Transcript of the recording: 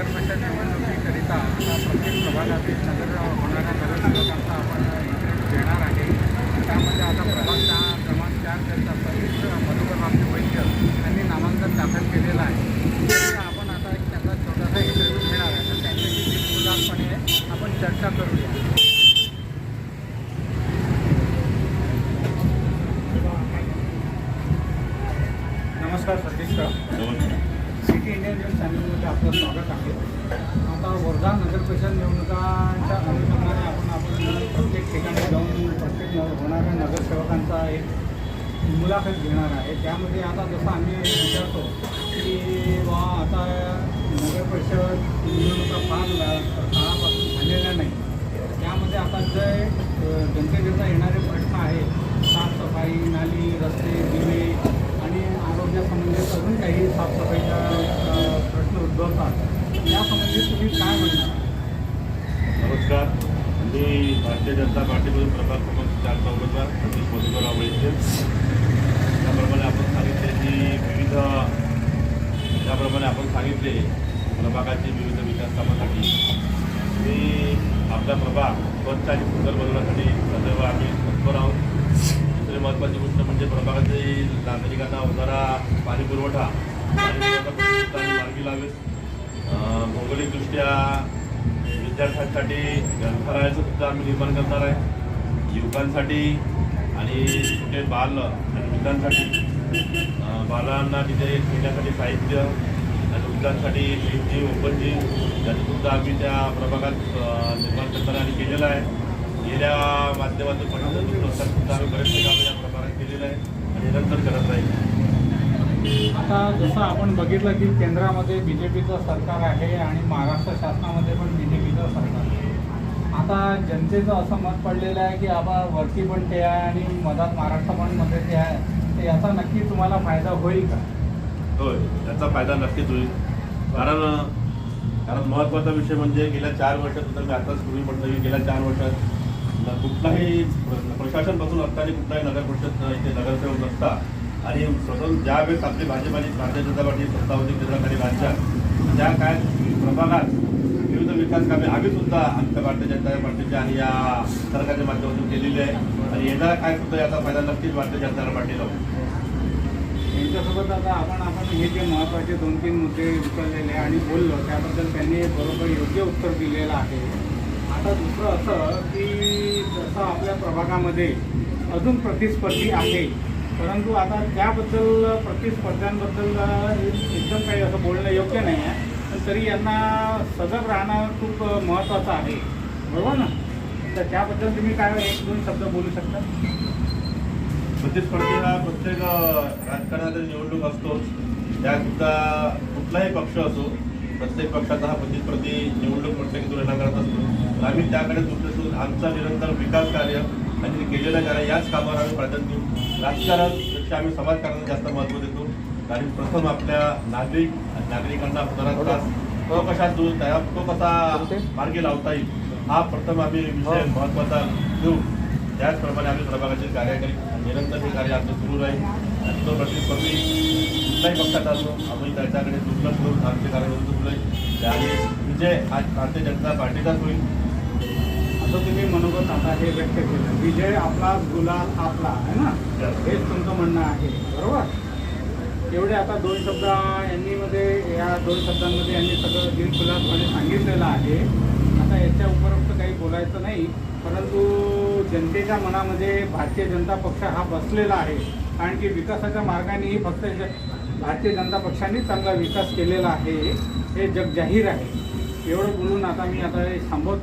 स्वागत आपण वर्धा नगर परिषद निवडणुकीकरिता आता प्रत्येक प्रभागातील नगर होणाऱ्या नगरसेवकांचा आपण इंटरव्ह्यू घेणार आहे. त्यामध्ये आता प्रभाग चार क्रमांक चार त्यांचा सतीश मधुकर रामजी वैद्य यांनी नामांकन दाखल केलेलं आहे. आपण आता एक त्यांचा छोटासा इंटरव्ह्यू घेणार आहे. तर त्यांच्याशी बिनबुलासपणे आपण चर्चा करूया. नमस्कार सतीश सिटी इंडियन न्यूज चॅनलमध्ये आपलं स्वागत आहे आता वर्धा नगर परिषद निवडणुकांच्या अनुषंगाने आपण आपण प्रत्येक ठिकाणी जाऊन प्रत्येक होणाऱ्या नगरसेवकांचा एक मुलाखत घेणार आहे त्यामध्ये आता जसं आम्ही विचारतो की बा आता नगर परिषद निवडणुका फार काळापासून झालेल्या नाही त्यामध्ये आता जे जनतेकरता येणारे म्हणजे तुम्ही काय म्हणणार नमस्कार. मी भारतीय जनता पार्टीमधून प्रभाग क्रमांक चार चौघचा सतीश मधुकरराव वैद्य. त्याप्रमाणे आपण सांगितले की विविध त्याप्रमाणे आपण सांगितले प्रभागाची विविध विकास कामासाठी. मी आपला प्रभाग स्वच्छ आणि सुंदर बनवण्यासाठी सदैव आम्ही तत्पर आहोत दुसरी महत्त्वाची गोष्ट म्हणजे प्रभागातील नागरिकांना होणारा पाणी पुरवठा पाणी पुरवठा मार्गी लावेल. भौगोलिकदृष्ट्या विद्यार्थ्यांसाठी ग्रंथालयाचं सुद्धा आम्ही निर्माण करणार आहे. युवकांसाठी आणि छोटे बाल आणि वृद्धांसाठी. बालांना तिथे खेळण्यासाठी साहित्य आणि वृद्धांसाठी जिम ओपन जिम याचं सुद्धा आम्ही त्या प्रभागात निर्माण करताना आणि केलेलं आहे. गेल्या माध्यमातून पण वर्षात सुद्धा आम्ही बरेचसे कामं या प्रभागात केलेलं आहे आणि निरंतर करत राहील. आता जसं आपण बघितलं की केंद्रामध्ये बी जे पीचं सरकार आहे आणि महाराष्ट्र शासनामध्ये पण बी जे पीचं सरकार आहे. आता जनतेचं असं मत पडलेलं आहे की आबा वरती पण ते आहे आणि मधात महाराष्ट्र पण मध्ये ते आहे. तर याचा नक्की तुम्हाला फायदा होईल का? होय याचा फायदा नक्कीच होईल. कारण कारण महत्त्वाचा विषय म्हणजे गेल्या चार वर्षात तर मी आताच पूर्वी म्हटलं की गेल्या चार वर्षात कुठलाही प्रशासन बसून असताना कुठलाही नगर परिषद इथे नगरसेवक नसता. आणि स्वतंत्र ज्या वेळेस आपली भाजपाची भारतीय जनता पार्टी सत्ता होती केंद्राखाली राज्यात त्या काय प्रभागात विविध विकास कामे आम्ही सुद्धा आमच्या भारतीय जनता पार्टीच्या आणि या सरकारच्या माध्यमातून केलेली आहे. आणि येणारा काय सुद्धा याचा फायदा नक्कीच भारतीय जनता पार्टीला होईल. यांच्यासोबत आता आपण आपण हे जे महत्त्वाचे दोन तीन मुद्दे उचललेले आणि बोललो त्याबद्दल त्यांनी बरोबर योग्य उत्तर दिलेलं आहे. आता दुसरं असं की जसं आपल्या प्रभागामध्ये अजून प्रतिस्पर्धी आहे परंतु आता त्याबद्दल प्रतिस्पर्ध्यांबद्दल एकदम काही असं बोलणं योग्य नाही आहे. पण तरी यांना सजग राहणं खूप महत्त्वाचं आहे. बरोबर ना? तर त्याबद्दल तुम्ही काय एक दोन शब्द बोलू शकता? प्रतिस्पर्धी हा प्रत्येक राजकारणातील निवडणूक असतोच त्यासुद्धा कुठलाही पक्ष असो प्रत्येक पक्षाचा हा प्रतिस्पर्धी निवडणूक प्रत्येक तुलना करत असतो आम्ही त्याकडे दुसरे आमचा निरंतर विकास कार्य आणि केलेलं कार्य याच कामावर आम्ही प्राधान्य देऊ राजकारणापेक्षा आम्ही समाजकारणाला जास्त महत्त्व देतो. कारण प्रथम आपल्या नागरिक नागरिकांना होणारा त्रास तो कशा दूर तो कसा मार्गी लावता येईल हा प्रथम आम्ही विषय महत्त्वाचा देऊ त्याचप्रमाणे आम्ही प्रभागाचे कार्य करीत निरंतर हे कार्य आमचं सुरू राहील. आणि तो प्रतिस्पर्धी कुठल्याही पक्षात असो आम्ही त्याच्याकडे दुर्लक्ष करून आमचे कार्य सुरू राहील आणि विजय आज भारतीय जनता पार्टीचाच होईल. असं तुम्ही मनोगत आता हे व्यक्त केलं. विजय आपला गुलाल आपला आहे ना? हेच तुमचं म्हणणं आहे बरोबर? एवढे आता दोन शब्द यांनी मध्ये या दोन शब्दांमध्ये यांनी सगळं दिलखुलासपणे सांगितलेलं आहे. आता याच्या उपरोक्त काही बोलायचं नाही परंतु जनतेच्या मनामध्ये भारतीय जनता पक्ष हा बसलेला आहे. कारण की विकासाच्या मार्गानेही फक्त भारतीय जनता पक्षाने चांगला विकास केलेला आहे. हे जग जाहीर आहे. एवढं बोलून आता मी आता हे थांबवतो.